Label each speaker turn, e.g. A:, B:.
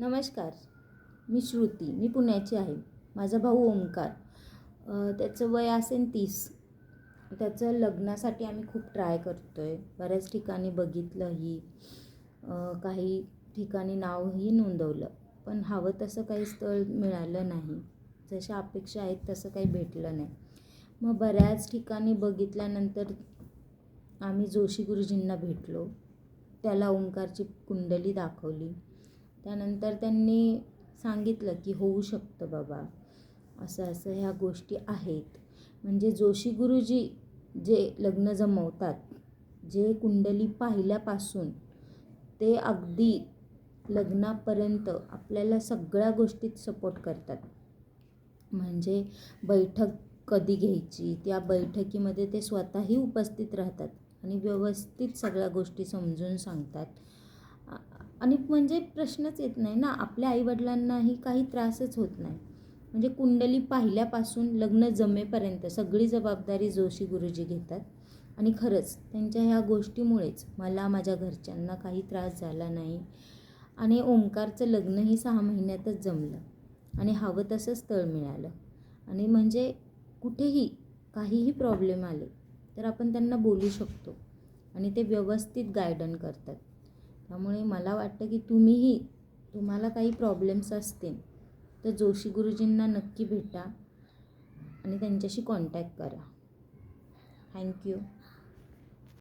A: नमस्कार मी श्रुती मी पुण्याची आहे. माझा भाऊ ओंकार. त्याचं वय असेल तीस. त्याचं लग्नासाठी आम्ही खूप ट्राय करतो आहे बऱ्याच ठिकाणी बघितलंही. काही ठिकाणी नावही नोंदवलं. पण हवं तसं काही स्थळ मिळालं नाही. जशा अपेक्षा आहेत तसं काही भेटलं नाही. मग बऱ्याच ठिकाणी बघितल्यानंतर आम्ही जोशी गुरुजींना भेटलो. त्याला ओंकारची कुंडली दाखवली. त्यानंतर त्यांनी सांगितलं की होऊ शकतं बाबा. असं असं ह्या गोष्टी आहेत. म्हणजे जोशी गुरुजी जे लग्न जमवतात जे कुंडली पाहिल्यापासून ते अगदी लग्नापर्यंत आपल्याला सगळ्या गोष्टीत सपोर्ट करतात. म्हणजे बैठक कधी घ्यायची त्या बैठकीमध्ये ते स्वतःही उपस्थित राहतात आणि व्यवस्थित सगळ्या गोष्टी समजून सांगतात. आणि म्हणजे प्रश्नच येत नाही ना. आपल्या आईवडिलांनाही काही त्रासच होत नाही. म्हणजे कुंडली पाहिल्यापासून लग्न जमेपर्यंत सगळी जबाबदारी जोशी गुरुजी घेतात. आणि खरंच त्यांच्या ह्या गोष्टीमुळेच मला माझ्या घरच्यांना काही त्रास झाला नाही. आणि ओंकारचं लग्नही सहा महिन्यातच जमलं. आणि हवं तसं स्थळ मिळालं. आणि म्हणजे कुठेही काहीही प्रॉब्लेम आले तर आपण त्यांना बोलू शकतो. आणि ते व्यवस्थित गायडन करतात. त्यामुळे मला वाटतं की तुम्हीही तुम्हाला काही प्रॉब्लेम्स असतील तर जोशी गुरुजींना नक्की भेटा आणि त्यांच्याशी कॉन्टॅक्ट करा. थँक्यू